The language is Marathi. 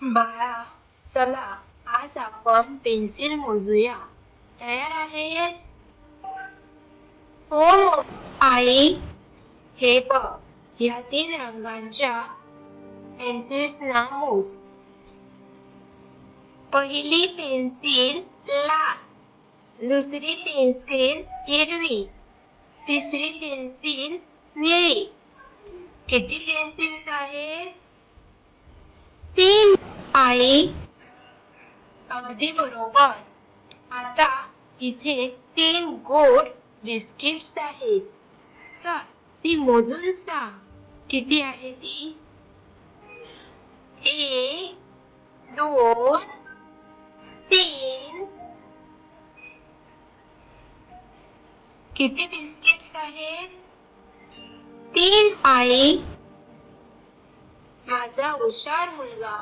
बाळा चला आज आपण पेन्सिल मोजूया तयार आहेस हो आई हे बघ या तीन रंगांच्या पेन्सिल्स ना मोज पहिली पेन्सिल लाल दुसरी पेन्सिल हिरवी तिसरी पेन्सिल निळी किती पेन्सिल्स आहेत आई अगदी बरोबर. आता इथे तीन गोड बिस्किट्स आहेत. चल ती मोजून सांग. किती आहे ती? एक दोन तीन. किती बिस्किट्स आहेत? तीन आई माझा हुशार मुलगा.